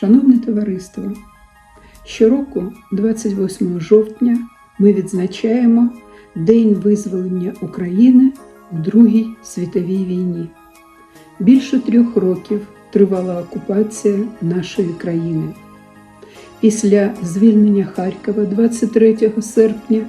Шановне товариство, щороку, 28 жовтня, ми відзначаємо День визволення України у Другій світовій війні. Більше трьох років тривала окупація нашої країни. Після звільнення Харкова 23 серпня,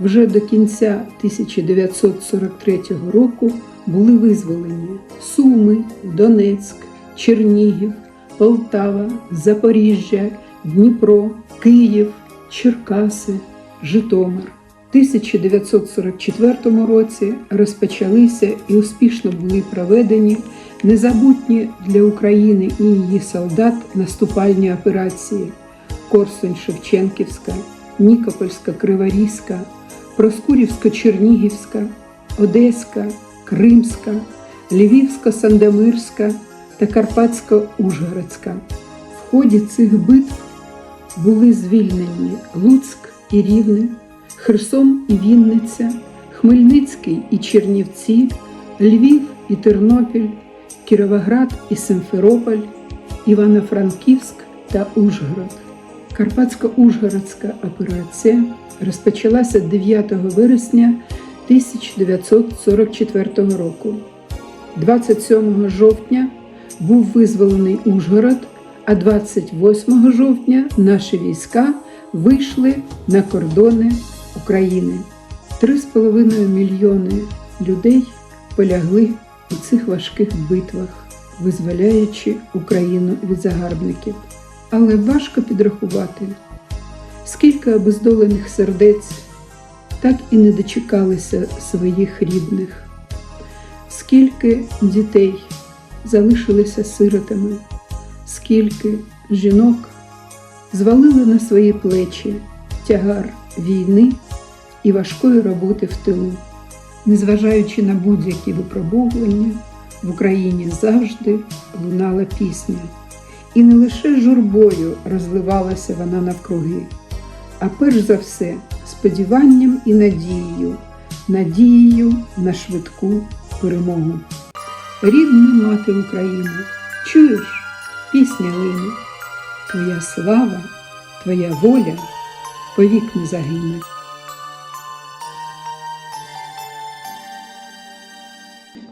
вже до кінця 1943 року були визволені Суми, Донецьк, Чернігів, Полтава, Запоріжжя, Дніпро, Київ, Черкаси, Житомир. У 1944 році розпочалися і успішно були проведені незабутні для України і її солдат наступальні операції Корсунь-Шевченківська, Нікопольська, Криворізька, Проскурівсько-Чернігівська, Одеська, Кримська, Львівсько-Сандомирська та Карпатсько-Ужгородська. В ході цих битв були звільнені Луцьк і Рівне, Херсон і Вінниця, Хмельницький і Чернівці, Львів і Тернопіль, Кіровоград і Симферополь, Івано-Франківськ та Ужгород. Карпатсько-Ужгородська операція розпочалася 9 вересня 1944 року. 27 жовтня був визволений Ужгород, а 28 жовтня наші війська вийшли на кордони України. 3,5 мільйони людей полягли у цих важких битвах, визволяючи Україну від загарбників. Але важко підрахувати, скільки обездолених сердець так і не дочекалися своїх рідних, скільки дітей залишилися сиротами, скільки жінок звалили на свої плечі тягар війни і важкої роботи в тилу. Незважаючи на будь-які випробовування, в Україні завжди лунала пісня. І не лише журбою розливалася вона навкруги, а перш за все сподіванням і надією, надією на швидку перемогу. Рідна мати Україна, чуєш, пісня лине, Твоя слава, Твоя воля повік не загине.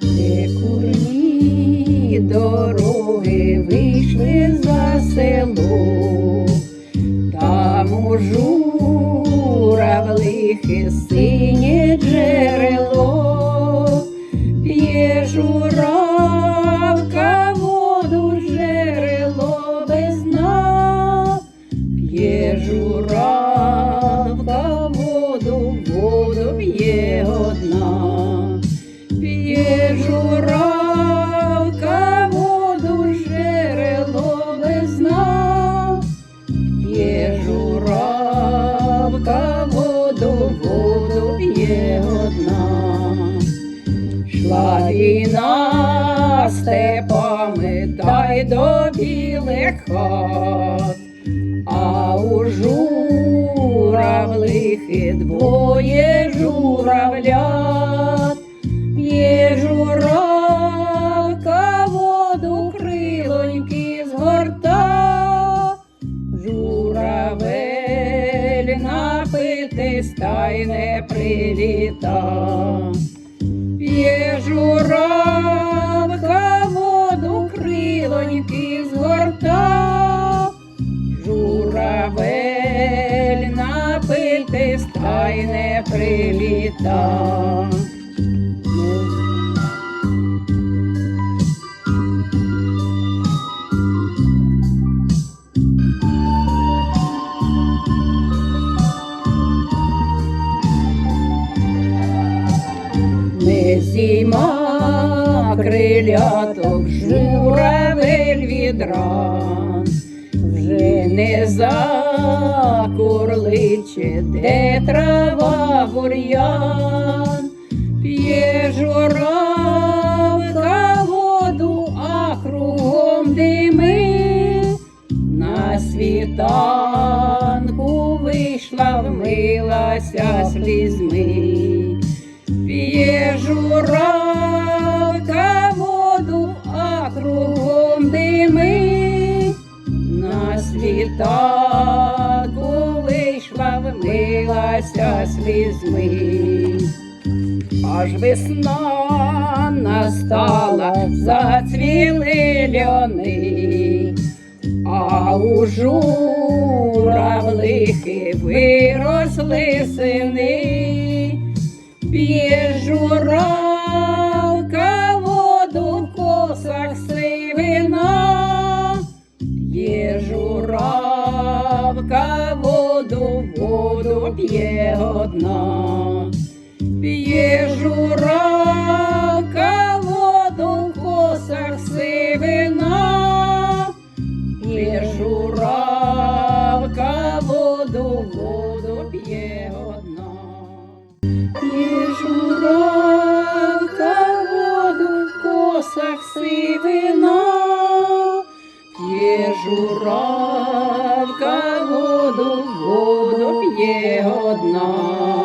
Де курні дороги вийшли за село, там у журавлихи синє журавка воду жерело без дна, п'є журавка воду, воду п'є Війна степами та й до білих хат, а у журавлихи двоє журавлят. П'є журавка воду крилоньки згорта, журавель напитись та й не приліта. Напитись та й не приліта. Не зима криляток, журавель відран, вже не закурличе, де трава бур'ян, п'є журавка воду, а кругом дими, на світанку вийшла, вмилася слізьми. Слізьми. Аж весна настала, зацвіли льони, а у журавлихи виросли сини, п'є журавка воду в косах сивина, п'є журавка п'є одна. П'є журавка воду в косах сивина, п'є журавка воду, воду п'є одна. П'є журавка воду в косах сивина, п'є журавка воду, воду одна.